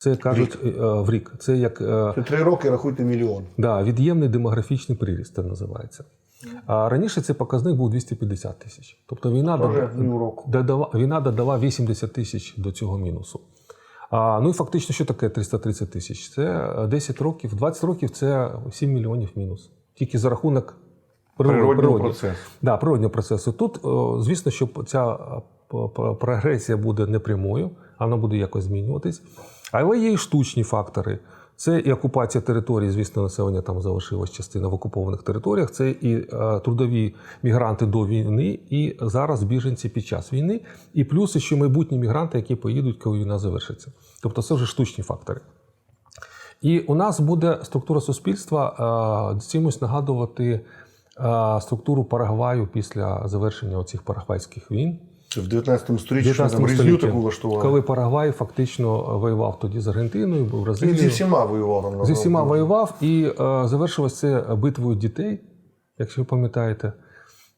Це кажуть е, в рік. Це як е, Це три роки рахуйте мільйон. да, від'ємний демографічний приріст, це називається. А раніше цей показник був 250 тисяч. Тобто війна, додала, війна додала 80 тисяч до цього мінусу. А, ну і фактично, що таке 330 тисяч? Це е, 10 років, 20 років це 7 мільйонів мінус. Тільки за рахунок Природнього природи. процесу. Да, природнього процесу. Тут, звісно, що ця е, прогресія буде непрямою, вона буде якось змінюватись. Але є і штучні фактори. Це і окупація території, звісно, населення там залишилась частина в окупованих територіях. Це і е, трудові мігранти до війни, і зараз біженці під час війни, і плюс ще майбутні мігранти, які поїдуть, коли війна завершиться. Тобто це вже штучні фактори. І у нас буде структура суспільства е, чимось нагадувати е, структуру Парагваю після завершення оцих парагвайських війн. В 19 сторіччі що 19 там різню таку влаштували. коли Парагвай фактично воював тоді з Аргентиною, Він Бразилією. зі всіма воював. Зі всіма воював і е, завершилось це битвою дітей, якщо ви пам'ятаєте.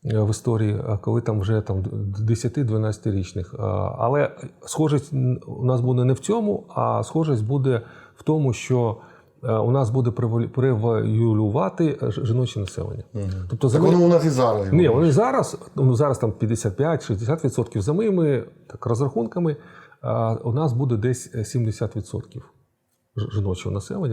е, В історії, е, коли там вже там 10-12-річних. Е, Але схожість у нас буде не в цьому, а схожість буде в тому, що у нас буде превалю- превалювати е, жіноче населення. Тобто за Так воно у нас і зараз. ні, вони зараз, ну зараз там 55-60%. За моїми так, розрахунками, у нас буде десь 70% жіночого населення.